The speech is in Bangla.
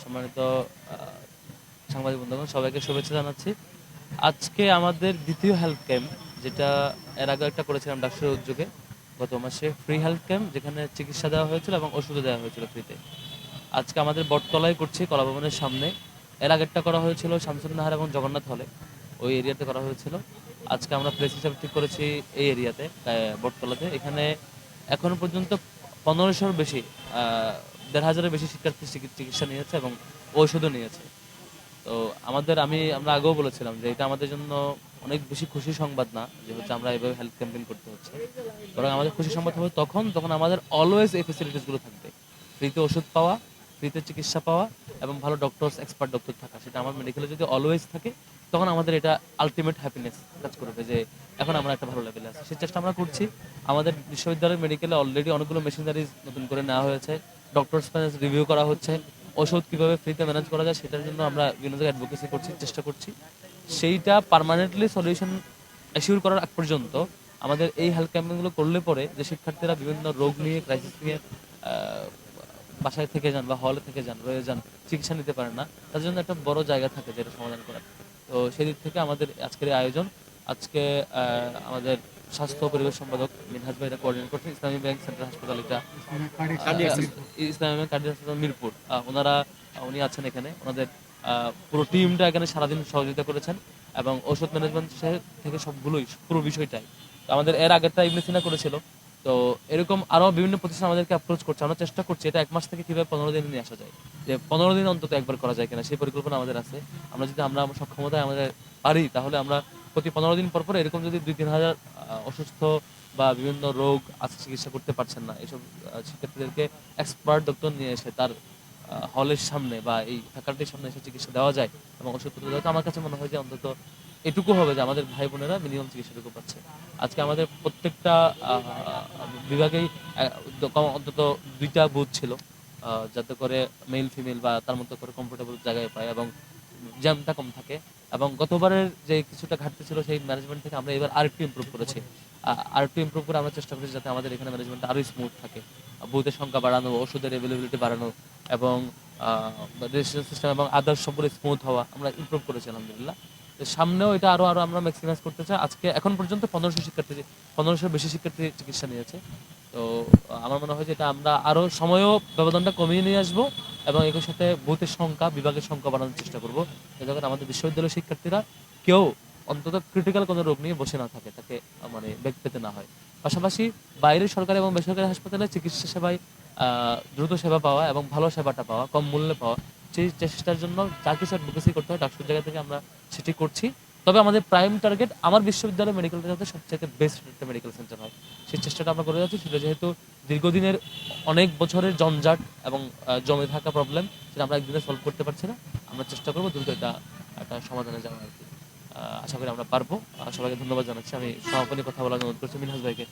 সম্মানিত সাংবাদিক বন্ধুগণ, সবাইকে শুভেচ্ছা জানাচ্ছি। আজকে আমাদের দ্বিতীয় হেলথ ক্যাম্প যেটা এর আগে একটা করেছিলাম ডাক্তারের উদ্যোগে। গত মাসে ফ্রি হেলথ ক্যাম্প যেখানে চিকিৎসা দেওয়া হয়েছিল এবং ওষুধও দেওয়া হয়েছিল ফ্রিতে আজকে আমাদের বটতলায় করছি, কলাভবনের সামনে। এর আগেরটা করা হয়েছিল শামসুন্নাহার এবং জগন্নাথ হলে। ওই এরিয়াতে করা হয়েছিল। আজকে আমরা প্লেস হিসাবে ঠিক করেছি এই এরিয়াতে বটতলাতে। এখানে এখনও পর্যন্ত পনেরোশোর বেশি দেড় হাজারের বেশি শিক্ষার্থী চিকিৎসা নিয়েছে এবং ঔষধও নিয়েছে। তো আমাদের, আমি, আমরা আগেও বলেছিলাম যে এটা আমাদের জন্য অনেক বেশি খুশি সংবাদ না, যে হচ্ছে আমরা এভাবে হেলথ ক্যাম্পেইন করতে হচ্ছে। বরং আমাদের খুশি সংবাদ হবে তখন তখন আমাদের অলওয়েজ এই ফেসিলিটিসগুলো থাকবে। ফ্রিতে ওষুধ পাওয়া, ফ্রিতে চিকিৎসা পাওয়া এবং ভালো ডক্টরস এক্সপার্ট ডক্টর থাকা। সেটা আমার মেডিকেলে যদি অলওয়েজ থাকে, তখন আমাদের এটা আলটিমেট হ্যাপিনেস কাজ করবে যে এখন আমরা একটা ভালো লেভেলে আছি। সেই চেষ্টা আমরা করছি। আমাদের বিশ্ববিদ্যালয়ের মেডিকেলে অলরেডি অনেকগুলো মেশিনারিজ নতুন করে নেওয়া হয়েছে। ডক্টরস রিভিউ করা হচ্ছে, ওষুধ কীভাবে ফ্রিতে ম্যানেজ করা যায় সেটার জন্য আমরা বিভিন্ন জায়গায় অ্যাডভোকেসি করছি, চেষ্টা করছি। সেইটা পার্মানেন্টলি সলিউশন অ্যাসিওর করার আগ পর্যন্ত আমাদের এই হেলথ ক্যাম্পেইনগুলো করলে পরে যে শিক্ষার্থীরা বিভিন্ন রোগ নিয়ে ক্রাইসিস নিয়ে বাসায় থেকে যান বা হলে থেকে যান, রয়ে যান, চিকিৎসা নিতে পারেন না, তার জন্য একটা বড় জায়গা থাকে যেটা সমাধান করার। তো সেদিক থেকে আমাদের আজকের আয়োজন, আজকে আমাদের স্বাস্থ্য পরিবেশ সম্পাদক মিনহাজ ভাই এটা কোঅর্ডিনেট করছেন। ইসলামী ব্যাংক সেন্ট্রাল হাসপাতাল এটা ইসলামী ব্যাংক কার্ডিয়াক হাসপাতাল মিরপুর। ওনারা উনি আছেন এখানে। ওনাদের পুরো টিমটা এখানে সারাদিন সহযোগিতা করেছেন এবং ওষুধ ম্যানেজমেন্ট থেকে সবগুলোই পুরো বিষয়টাই। আমাদের এর আগেরটা ইবনেসিনা করেছিল। তো এরকম আরও বিভিন্ন প্রতিষ্ঠান আমাদেরকে অ্যাপ্রোচ করছে। আমরা চেষ্টা করছি এটা এক মাস থেকে কীভাবে পনেরো দিনে নিয়ে আসা যায়। যে পনেরো দিন অন্তত একবার করা যায় কিনা সেই পরিকল্পনা আমাদের আছে। আমরা যদি আমরা সক্ষমতায় আমাদের পারি তাহলে আমরা প্রতি পনেরো দিন পর পর এরকম যদি দুই, তিন হাজার অসুস্থ বা বিভিন্ন রোগ আছে, চিকিৎসা করতে পারছেন না এইসব শিক্ষার্থীদেরকে এক্সপার্ট ডক্টর নিয়ে এসে তার হলের সামনে বা এই ফ্যাকাল্টির সামনে এসে চিকিৎসা দেওয়া যায় এবং ওষুধপত্র দেওয়া আমার কাছে মনে হয় যে অন্তত এটুকু হবে যে আমাদের ভাই বোনেরা মিনিমাম চিকিৎসাটুকু পাচ্ছে। আজকে আমাদের প্রত্যেকটা বিভাগেই অন্তত দুইটা বুথ ছিল যাতে করে মেল ফিমেল বা তার মতো করে কমফোর্টেবল জায়গায় পায় এবং জ্যামটা কম থাকে। এবং গতবারের যে কিছুটা ঘাটতি ছিল সেই ম্যানেজমেন্ট থেকে আমরা এবার আরেকটু ইমপ্রুভ করেছি। আরেকটু ইমপ্রুভ করে আমরা চেষ্টা করেছি যাতে আমাদের এখানে ম্যানেজমেন্ট আরও স্মুথ থাকে। বুথের সংখ্যা বাড়ানো, ওষুধের অ্যাভেলেবিলিটি বাড়ানো এবং রেজিস্ট্রেশন সিস্টেম এবং আদার্স সবগুলো স্মুথ হওয়া আমরা ইমপ্রুভ করেছি, আলহামদুলিল্লাহ। সামনেও এটা আরও আরও আমরা ম্যাক্সিমাইজ করতে চাই। আজকে এখন পর্যন্ত পনেরোশো শিক্ষার্থী, পনেরোশোর বেশি শিক্ষার্থী চিকিৎসা নিয়েছে। তো, আমার মনে হয় যে এটা আমরা আরও সময়ও ব্যবধানটা কমিয়ে নিয়ে আসব। এবং একই সাথে বুথের সংখ্যা, বিভাগের সংখ্যা বাড়ানোর চেষ্টা করব। যাতে আমাদের বিশ্ববিদ্যালয়ের শিক্ষার্থীরা কেউ অন্তত ক্রিটিক্যাল কোনো রোগ নিয়ে বসে না থাকে, তাকে মানে বেগ পেতে না হয়। পাশাপাশি বাইরের সরকারি এবং বেসরকারি হাসপাতালে চিকিৎসা সেবায় দ্রুত সেবা পাওয়া এবং ভালো সেবাটা পাওয়া, কম মূল্যে পাওয়া, সেই চেষ্টার জন্য যা কিছু অ্যাডভোকেসি করতে হয় ডাক্তার জায়গা থেকে আমরা সেটি করছি। তবে আমাদের প্রাইম টার্গেট আমার বিশ্ববিদ্যালয় মেডিকেলটা যাতে সবচেয়ে বেস্ট একটা মেডিকেল সেন্টার হয়। সেই চেষ্টাটা আমরা করে যাচ্ছি, সেটা যেহেতু দীর্ঘদিনের অনেক বছরের জঞ্জাট এবং জমে থাকা প্রবলেম সেটা আমরা একদিনে সলভ করতে পারছি না। আমরা চেষ্টা করব দ্রুত এটা একটা সমাধানে যাওয়া আর কি। আশা করি আমরা পারব। সবাইকে ধন্যবাদ জানাচ্ছি। আমি সমাপনী কথা বলার অনুরোধ করছি মিনহাজ ভাইকে।